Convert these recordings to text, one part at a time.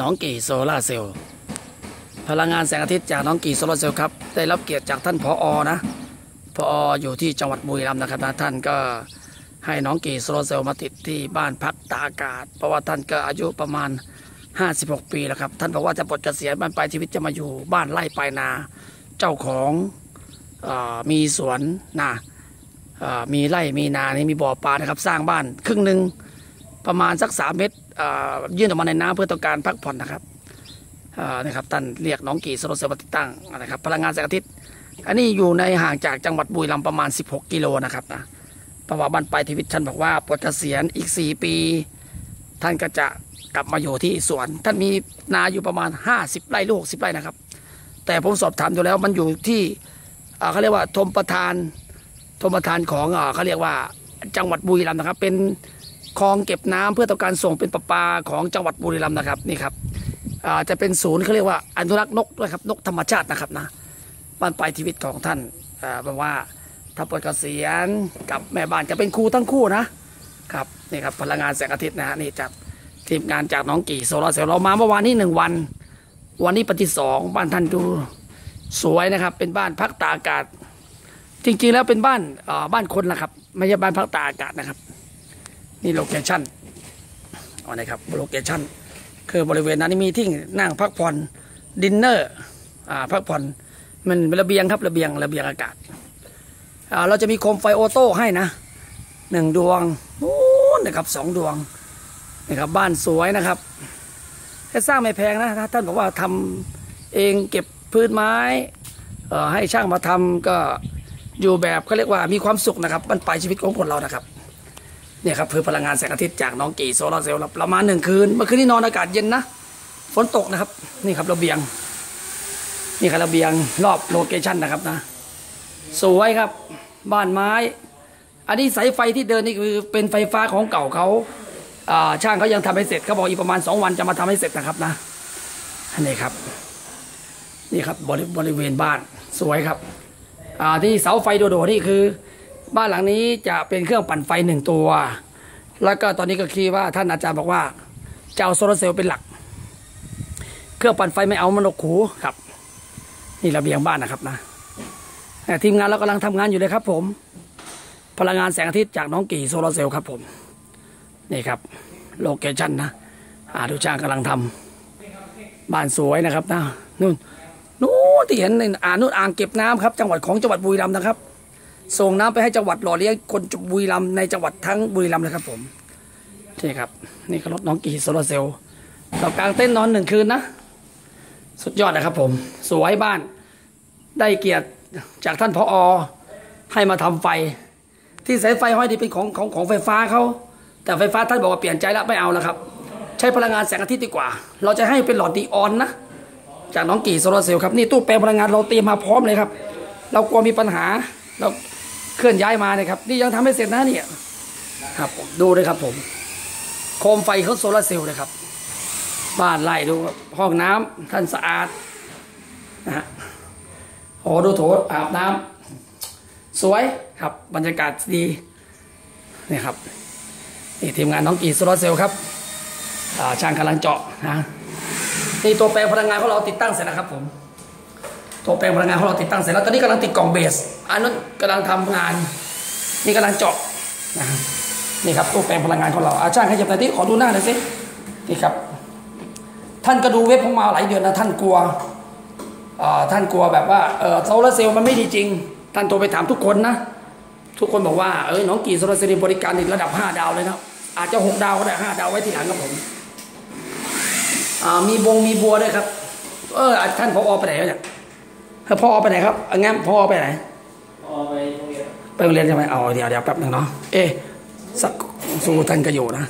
น้องกี่โซลาร์เซลล์พลังงานแสงอาทิตย์จากน้องกี่โซลาร์เซลล์ครับได้รับเกียรติจากท่านผออนะผออยู่ที่จังหวัดบุรีรัมย์นะครับนะท่านก็ให้น้องกี่โซลาร์เซลล์มาติดที่บ้านพักตาอากาศ เพราะว่าท่านก็อายุประมาณ 56 ปีแล้วครับ ท่านบอกว่าจะปลดเกษียณบ้านปลายชีวิตจะมาอยู่บ้านไร่ปลายนา เจ้าของออมีสวนนาเอ่อมีไร่มีนานี่มีบ่อปลานะครับ สร้างบ้านครึ่งหนึ่งประมาณสักสามเมตร ยื่นออกมาในน้ำเพื่อต้องการพักผ่อนนะครับเอ่อนะครับท่านเรียกน้องกี่โลาร์เซลล์มาติดตั้งนะครับ พลังงานแสงอาทิตย์ อันนี้อยู่ในห่างจากจังหวัดบุรีรัมย์ประมาณ 16 กิโลนะครับนะเพราะว่าบ้านปลายชีวิตท่านบอกว่าปลดเกษียณอีก 4 ปี ท่านก็จะกลับมาอยู่ที่สวน ท่านมีนาอยู่ประมาณ 50 ไร่หรือ60 ไร่นะครับ แต่ผมสอบถามดูแล้วมันอยู่ที่เขาเรียกว่าทมประธานทมประธานของเอ่อเขาเรียกว่าจังหวัดบุรีรัมย์นะครับ เป็น คลองเก็บน้ำเพื่อต้องการส่งเป็นประปาของจังหวัดบุรีรัมย์นะครับนี่ครับจะเป็นศูนย์เขาเรียกว่าอนุรักษ์นกด้วยครับนกธรรมชาตินะครับนะบ้านปลายชีวิตของท่านอ่าบว่าถ้าปลดเกษียณกับแม่บ้านจะเป็นครูทั้งคู่นะครับนี่ครับพลังงานแสงอาทิตย์นะฮะนี่จากทีมงานจากน้องกี่โซลาร์เซลล์เรามาเมื่อวานนี้หนึ่งวัน วันนี้ปฏิสองบ้านท่านดูสวยนะครับ เป็นบ้านพักตากอากาศ จริงๆแล้วเป็นบ้านบ้านคนนะครับ ไม่ใช่บ้านพักตากอากาศนะครับ นี่โลเคชั่นอ๋อนะครับโลเคชั่นคือบริเวณนั้นมีที่นั่งพักผ่อนดินเนอร์อ่าพักผ่อนมันระเบียงครับระเบียงระเบียงอากาศอ่าเราจะมีโคมไฟโอโต้ให้นะหนึ่งดวงโอ้นะครับสองดวงนะครับบ้านสวยนะครับแต่สร้างไม่แพงนะท่านบอกว่าทำเองเก็บพื้นไม้เอ่อให้ช่างมาทำก็อยู่แบบเขาเรียกว่ามีความสุขนะครับมันปลายชีวิตของคนเรานะครับ เนี่ยครับคือพลังงานแสงอาทิตย์จากน้องกี่โซลาร์เซลล์ประมาณหนึ่งคืนเมื่อคืนนี้นอนอากาศเย็นนะฝนตกนะครับนี่ครับระเบียง นี่ครับระเบียงรอบโลเคชั่นนะครับนะสวยครับบ้านไม้ อันนี้สายไฟที่เดินนี่คือเป็นไฟฟ้าของเก่าเขาช่างเขายังทำให้เสร็จเขาบอกอีกประมาณสองวันจะมาทำให้เสร็จนะครับนะนนี้ครับ นี่ครับบริบริเวณบ้านสวยครับที่เสาไฟโดโดนี่คือ บ้านหลังนี้จะเป็นเครื่องปั่นไฟหนึ่งตัว แล้วก็ตอนนี้ก็คิดว่าท่านอาจารย์บอกว่าจะเอาโซลาร์เซลล์เป็นหลัก เครื่องปั่นไฟไม่เอามันหนวกหูครับ นี่ระเบียงบ้านนะครับนะทีมงานเรากำลังทำงานอยู่เลยครับ ผม พลังงานแสงอาทิตย์จากน้องกี่โซลาร์เซลล์ครับผม นี่ครับโลเคชั่นนะอาดูช่างกำลังทำบ้านสวยนะครับนะนู่นนู่นที่เห็นในอ่านู่นอ่างเก็บน้ำครับ จังหวัดของจังหวัดบุรีรัมย์นะครับ ส่งน้ำไปให้จังหวัดหล่อเลี้ยงคนบุรีรัมย์ในจังหวัดทั้งบุรีรัมย์เลยครับผมนี่ครับ นี่ก็รถน้องกีโซลาเซลล์เรากางเต้นนอนหนึ่งคืนนะ สุดยอดนะครับผม สวยบ้าน ได้เกียรติจากท่านพออให้มาทำไฟ ที่สายไฟห้อยนี่เป็นของของของไฟฟ้าเขา แต่ไฟฟ้าท่านบอกว่าเปลี่ยนใจแล้วไม่เอาแล้วครับ ใช้พลังงานแสงอาทิตย์ดีกว่า เราจะให้เป็นหลอดดีออนนะ จากน้องกีโซลาเซลล์ครับ นี่ตู้แปลงพลังงานเราเตรียมมาพร้อมเลยครับ เรากลัวมีปัญหาเรา เคลื่อนย้ายมาเนี่ยครับนี่ยังทำไม่เสร็จนะเนี่ยครับผมดูเลยครับผมโคมไฟเขาโซลาร์เซลล์เลยครับบ้านไล่ดูครับห้องน้ำท่านสะอาดนะฮะโอ้ดูโถอาบน้ำสวยครับบรรยากาศดีนี่ครับนี่ทีมงานน้องกีโซลาร์เซลล์ครับช่างกำลังเจาะนะนี่ตัวแปลงพลังงานของเราติดตั้งเสร็จแล้วครับผม ตัวแปลงพลังงานของเราติดตั้งเสร็จแล้วตอนนี้กำลังติดกล่องเบส อันนั้นกำลังทำงาน นี่กำลังเจาะนะนี่ครับตัวแปลงพลังงานของเราอาช่างให้จับหน่อยที่ขอดูหน้าหน่อยสินี่ครับ ท่านก็ดูเว็บผมมาหลายเดือนนะท่านกลัวท่านกลัวแบบว่าเออโซลาร์เซลล์มันไม่ดีจริง ท่านโทรไปถามทุกคนนะ ทุกคนบอกว่าเออน้องกี่โซลาร์เซลล์บริการในระดับ 5 ดาวเลยนะอาจจะ 6 ดาวก็ได้5ดาวไว้ทีหลังครับผมมีบงมีบัวด้วยครับ เออท่านพออไปไหนเนี่ย เออพอไปไหนครับเอางั้นพอไปไหนพอไปโรงเรียนไปโรงเรียนใช่ไหมเอาเดี๋ยวเดี๋ยวแป๊บหนึ่งเนาะเอ๊ะสักสู้ท่านก็อยู่นะ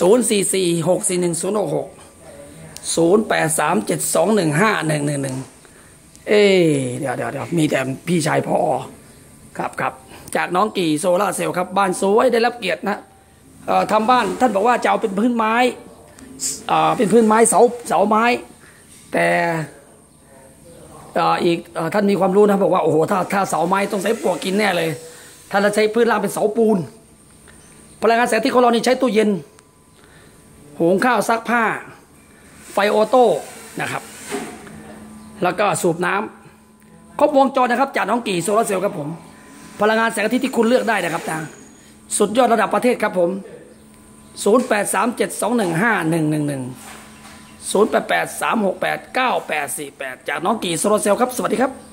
ศูนย์สี่สี่หกสี่หนึ่งศูนย์หกหกศูนย์แปดสามเจ็ดสองหนึ่งห้าหนึ่งหนึ่งหนึ่งเอ๊ะเดี๋ยวเดี๋ยวเดี๋ยวมีแต่พี่ชายพ่อครับครับจากน้องกี่โซล่าร์เซลล์ครับ บ้านสวยได้รับเกียรตินะเอ่อทำบ้านท่านบอกว่าจะเอาเป็นพื้นไม้เอ่อเป็นพื้นไม้เสาเสาไม้ แต่ อีกท่านมีความรู้นะบอกว่าโอ้โหถ้าถ้าเสาไม้ต้องใช้ปลวกกินแน่เลย ถ้าเราใช้พื้นล่างเป็นเสาปูน พลังงานแสงอาที่ของเรานี่ใช้ตู้เย็นหุงข้าวซักผ้า ไฟออโต้นะครับ แล้วก็สูบน้ำครบวงจรนะครับจากน้องกี่โซลาร์เซลล์ครับผม พลังงานแสงอาทิตย์ที่คุณเลือกได้นะครับนะสุดยอดระดับประเทศครับผม 0837215111 0883689848 จากน้องกี่โซโลเซลครับ สวัสดีครับ